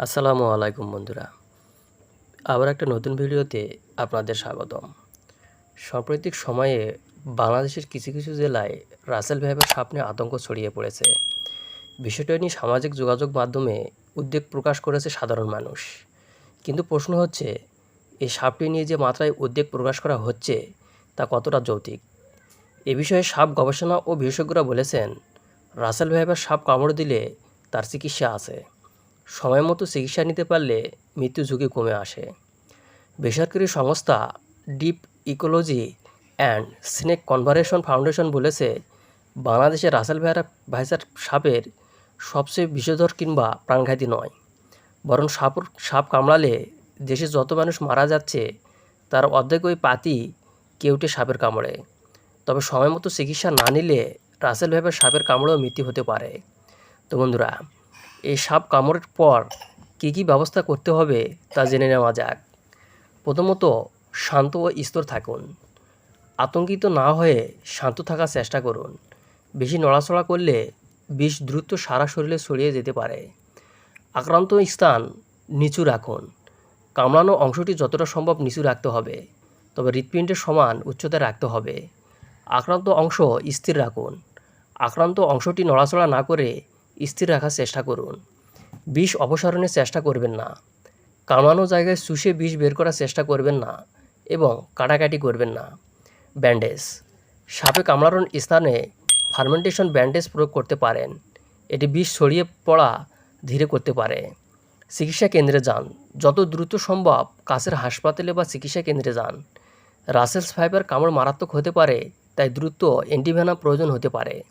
আসসালামু আলাইকুম বন্ধুরা। আবার একটা নতুন ভিডিওতে আপনাদের স্বাগতম। সাম্প্রতিক সময়ে বাংলাদেশের কিছু কিছু জেলায় রাসেল ভাইবের সাপ নিয়ে আতঙ্ক ছড়িয়ে পড়েছে। বিষয়টা নিয়ে সামাজিক যোগাযোগ মাধ্যমে উদ্বেগ প্রকাশ করেছে সাধারণ মানুষ। কিন্তু প্রশ্ন হচ্ছে, এই সাপটি নিয়ে যে মাত্রায় উদ্বেগ প্রকাশ করা হচ্ছে, তা কতটা যৌতিক এ বিষয়ে সাপ গবেষণা ও বিশেষজ্ঞরা বলেছেন, রাসেল ভাইবার সাপ কামড় দিলে তার চিকিৎসা আছে। সময় মতো চিকিৎসা নিতে পারলে মৃত্যু ঝুঁকি কমে আসে। বেসরকারি সংস্থা deep ecology and snake conservation foundation বলেছে, বাংলাদেশে রাসেল ভাইরা ভাইসার সাপের সবচেয়ে বিষধর কিংবা প্রাণঘাতী নয়। বরং সাপ সাপ কামড়ালে দেশে যত মানুষ মারা যাচ্ছে, তার অর্ধেক ওই পাতি কেউটে সাপের কামড়ে। তবে সময় মতো চিকিৎসা না নিলে রাসেল ভাইবার সাপের কামড়েও মৃত্যু হতে পারে। তো বন্ধুরা এই সাপ কামড়ের পর কী কী ব্যবস্থা করতে হবে তা জেনে নেওয়া যাক। প্রথমত, শান্ত ও স্থির থাকুন। আতঙ্কিত না হয়ে শান্ত থাকার চেষ্টা করুন। বেশি নড়াচড়া করলে বিষ দ্রুত সারা শরীরে ছড়িয়ে যেতে পারে। আক্রান্ত স্থান নিচু রাখুন। কামড়ানো অংশটি যতটা সম্ভব নিচু রাখতে হবে, তবে হৃৎপিণ্ডের সমান উচ্চতায় রাখতে হবে। আক্রান্ত অংশ স্থির রাখুন। আক্রান্ত অংশটি নড়াচড়া না করে স্থির রাখার চেষ্টা করুন। বিষ অপসারণের চেষ্টা করবেন না। কামানো জায়গায় শুষে বিষ বের করার চেষ্টা করবেন না এবং কাটাকাটি করবেন না। ব্যান্ডেজ। সাপে কামড়ানোর স্থানে ফার্মেন্টেশন ব্যান্ডেজ প্রয়োগ করতে পারেন। এটি বিষ ছড়িয়ে পড়া ধীরে করতে পারে। চিকিৎসা কেন্দ্রে যান। যত দ্রুত সম্ভব কাছের হাসপাতালে বা চিকিৎসা কেন্দ্রে যান। রাসেলস ফাইবার কামড় মারাত্মক হতে পারে, তাই দ্রুত অ্যান্টিভেনাম প্রয়োজন হতে পারে।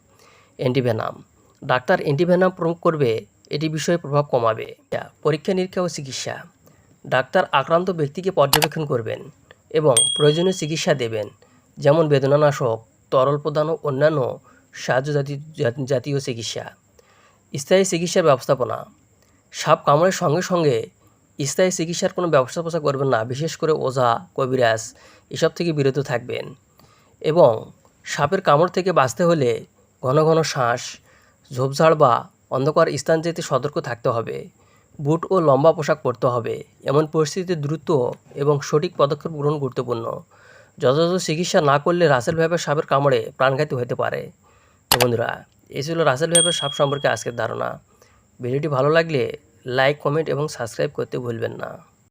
অ্যান্টিভেনাম। ডাক্তার অ্যান্টিভেনাম প্রয়োগ করবে, এটি বিষয়ে প্রভাব কমাবে। পরীক্ষা, নিরীক্ষা ও চিকিৎসা। ডাক্তার আক্রান্ত ব্যক্তিকে পর্যবেক্ষণ করবেন এবং প্রয়োজনীয় চিকিৎসা দেবেন, যেমন বেদনানাশক, তরল প্রদান ও অন্যান্য সাহায্য জাতীয় চিকিৎসা। স্থায়ী চিকিৎসার ব্যবস্থাপনা। সাপ কামড়ের সঙ্গে সঙ্গে স্থায়ী চিকিৎসার কোনো ব্যবস্থাপনা করবেন না, বিশেষ করে ওঝা, কবিরাজ এসব থেকে বিরত থাকবেন। এবং সাপের কামড় থেকে বাঁচতে হলে ঘন ঘন শ্বাস ঝোপঝাড় বা অন্ধকার স্থান যেতে সতর্ক থাকতে হবে। বুট ও লম্বা পোশাক পরতে হবে। এমন পরিস্থিতিতে দ্রুত এবং সঠিক পদক্ষেপ গ্রহণ গুরুত্বপূর্ণ। যথাযথ চিকিৎসা না করলে রাসেল ভাইবের সাপের কামড়ে প্রাণঘাতী হতে পারে। বন্ধুরা, এই ছিল রাসেল ভাইবের সাপ সম্পর্কে আজকের ধারণা। ভিডিওটি ভালো লাগলে লাইক, কমেন্ট এবং সাবস্ক্রাইব করতে ভুলবেন না।